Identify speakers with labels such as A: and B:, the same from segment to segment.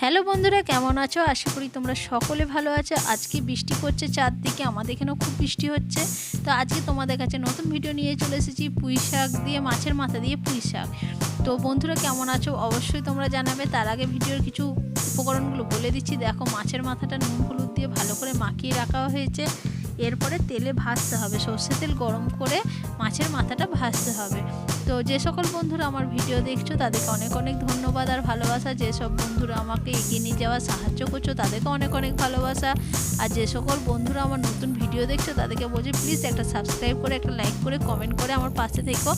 A: Hello বন্ধুরা, কেমন আছো? আশা করি তোমরা সকলে ভালো আছো। আজকে বৃষ্টি পড়ছে চারদিকে, আমাদের এখানেও খুব বৃষ্টি হচ্ছে। তো আজকে তোমাদের কাছে নতুন ভিডিও নিয়ে চলে এসেছি, পুঁই শাক দিয়ে, মাছের মাথা দিয়ে পুঁই শাক। তো বন্ধুরা, কেমন আছো? অবশ্যই তোমরা জানাবে। তার আগে ভিডিওর কিছু উপকরণগুলো বলে দিচ্ছি। দেখো, মাছের মাথাটা নুন হলুদ দিয়ে ভালো করে মাখিয়ে রাখা হয়েছে। এরপরে তেলে ভাজতে হবে। সর্ষে তেল গরম করে মাছের মাথাটা ভাজতে হবে। তো যে সকল বন্ধুরা আমার ভিডিও দেখছ, তাদেরকে অনেক অনেক ধন্যবাদ আর ভালোবাসা। যেসব বন্ধুরা আমাকে এগিয়ে নিয়ে যাওয়ার সাহায্য করছ, তাদেরকে অনেক অনেক ভালোবাসা। আর যে সকল বন্ধুরা আমার নতুন ভিডিও দেখছ, তাদেরকে বলছি প্লিজ একটা সাবস্ক্রাইব করে, একটা লাইক করে কমেন্ট করে আমার পাশে থেকো।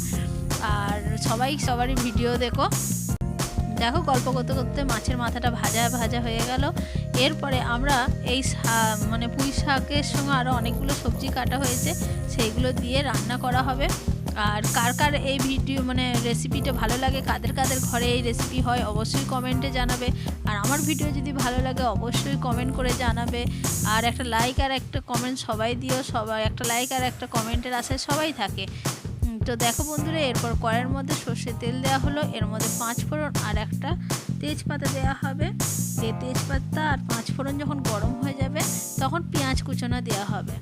A: আর সবাই সবারই ভিডিও দেখো। দেখো, গল্প করতে করতে মাছের মাথাটা ভাজা ভাজা হয়ে গেল। এরপরে আমরা এই মানে পুঁই শাকের সঙ্গে আরও অনেকগুলো সবজি কাটা হয়েছে, সেইগুলো দিয়ে রান্না করা হবে। আর কার কার এই ভিডিও মানে রেসিপিটা ভালো লাগে, কাদের কাদের ঘরে এই রেসিপি হয়, অবশ্যই কমেন্টে জানাবে। আর আমার ভিডিও যদি ভালো লাগে, অবশ্যই কমেন্ট করে জানাবে। আর একটা লাইক আর একটা কমেন্ট সবাই দিও, সবাই, একটা লাইক আর একটা কমেন্টের আশায় সবাই থাকে। তো দেখো বন্ধুরা, এরপর কড়াইয়ের মধ্যে সর্ষের তেল দেওয়া হলো। এর মধ্যে পাঁচ ফোড়ন আর একটা তেজপাতা দেওয়া হবে। এই তেজপাতা আর পাঁচ ফোড়ন যখন গরম হয়ে যাবে, তখন পেঁয়াজ কুচানো দেওয়া হবে।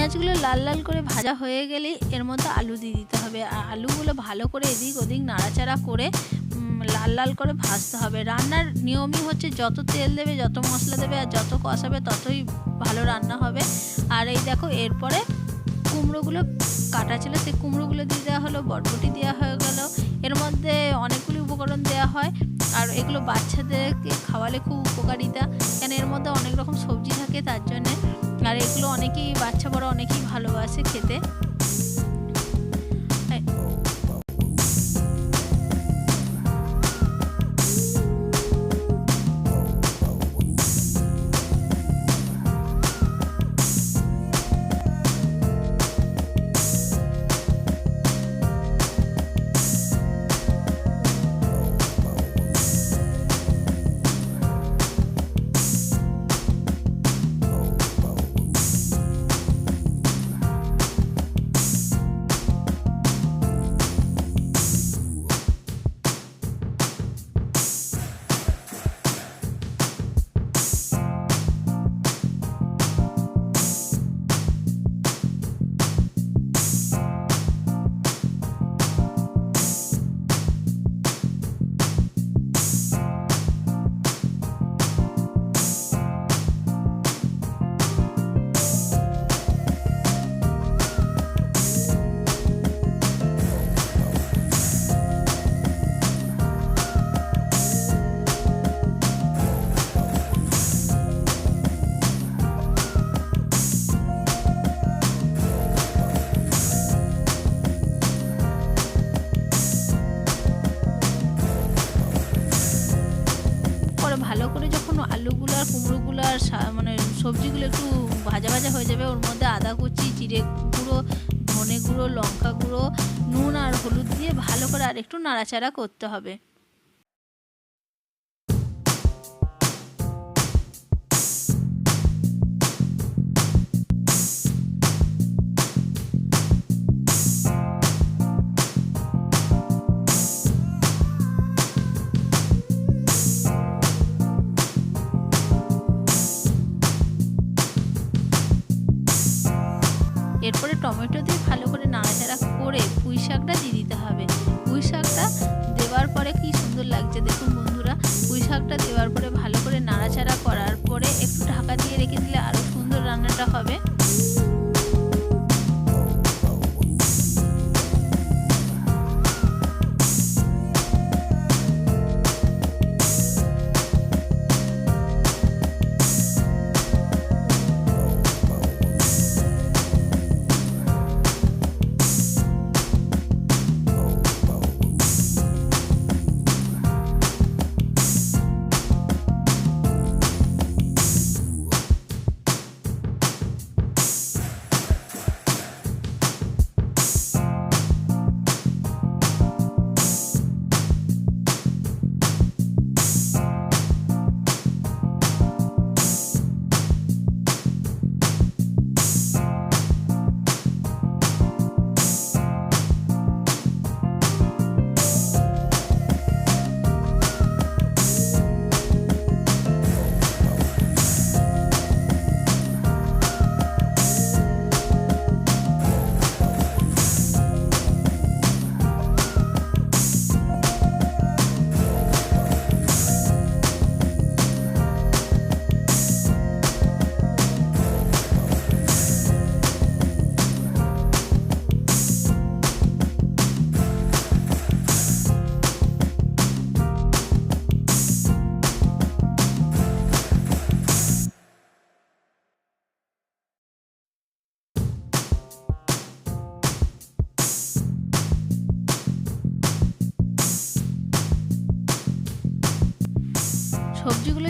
A: পেঁয়াজগুলো লাল লাল করে ভাজা হয়ে গেলেই এর মধ্যে আলু দিয়ে দিতে হবে। আর আলুগুলো ভালো করে এদিক ওদিক নাড়াচাড়া করে লাল লাল করে ভাজতে হবে। রান্নার নিয়মই হচ্ছে যত তেল দেবে, যত মশলা দেবে আর যত কষাবে, ততই ভালো রান্না হবে। আর এই দেখো, এরপরে কুমড়োগুলো কাটা ছিল, সেই কুমড়োগুলো দিয়ে দেওয়া হলো, বটবটি দেওয়া হয়ে গেল। এর মধ্যে অনেকগুলি উপকরণ দেওয়া হয়। আর এগুলো বাচ্চাদেরকে খাওয়ালে খুব উপকারিতা। কেন এর মধ্যে অনেক রকম সবজি থাকে তার জন্যে। আর এগুলো অনেকেই, বাচ্চা বড় অনেকেই ভালোবাসে খেতে। ওর মধ্যে আদা কুচি, জিরে গুঁড়ো, ধনে গুঁড়ো, লঙ্কা গুঁড়ো, নুন আর হলুদ দিয়ে ভালো করে আর একটু নাড়াচাড়া করতে হবে। দেখুন বন্ধুরা পুঁই শাকটা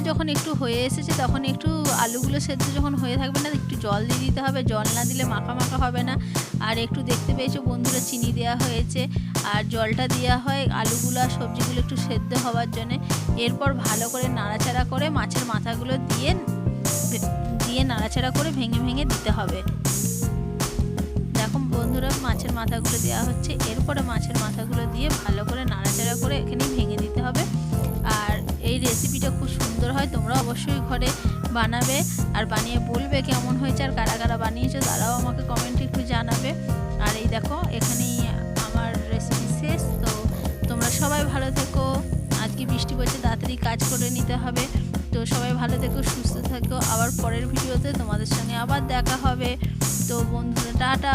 A: মাছগুলো যখন একটু হয়ে এসেছে তখন একটু আলুগুলো সেদ্ধ যখন হয়ে থাকবে না, একটু জল দিয়ে দিতে হবে। জল না দিলে মাখা মাখা হবে না। আর একটু দেখতে পেয়েছ বন্ধুরা চিনি দেওয়া হয়েছে। আর জলটা দেওয়া হয় আলুগুলো আর সবজিগুলো একটু সেদ্ধ হওয়ার জন্য। এরপর ভালো করে নাড়াচাড়া করে মাছের মাথাগুলো দিয়ে দিয়ে নাড়াচাড়া করে ভেঙে ভেঙে দিতে হবে। বন্ধুরা মাছের মাথাগুলো দেওয়া হচ্ছে। এরপরে মাছের মাথাগুলো দিয়ে ভালো করে নাড়াচাড়া করে এখানে ভেঙে দিতে হবে। রেসিপিটা খুব সুন্দর হয়, তোমরা অবশ্যই ঘরে বানাবে আর বানিয়ে বলবে কেমন হয়েছে আর কারা কারা বানিয়েছো, তারাও আমাকে কমেন্টে একটু জানাবে। আর এই দেখো, এখানেই আমার রেসিপি শেষ, তো তোমরা সবাই ভালো থেকো। আজকে বৃষ্টি পড়ছে, তাড়াতাড়ি কাজ করে নিতে হবে। তো সবাই ভালো থেকো, সুস্থ থেকো। আবার পরের ভিডিওতে তোমাদের সঙ্গে আবার দেখা হবে। তো বন্ধুরা, টাটা।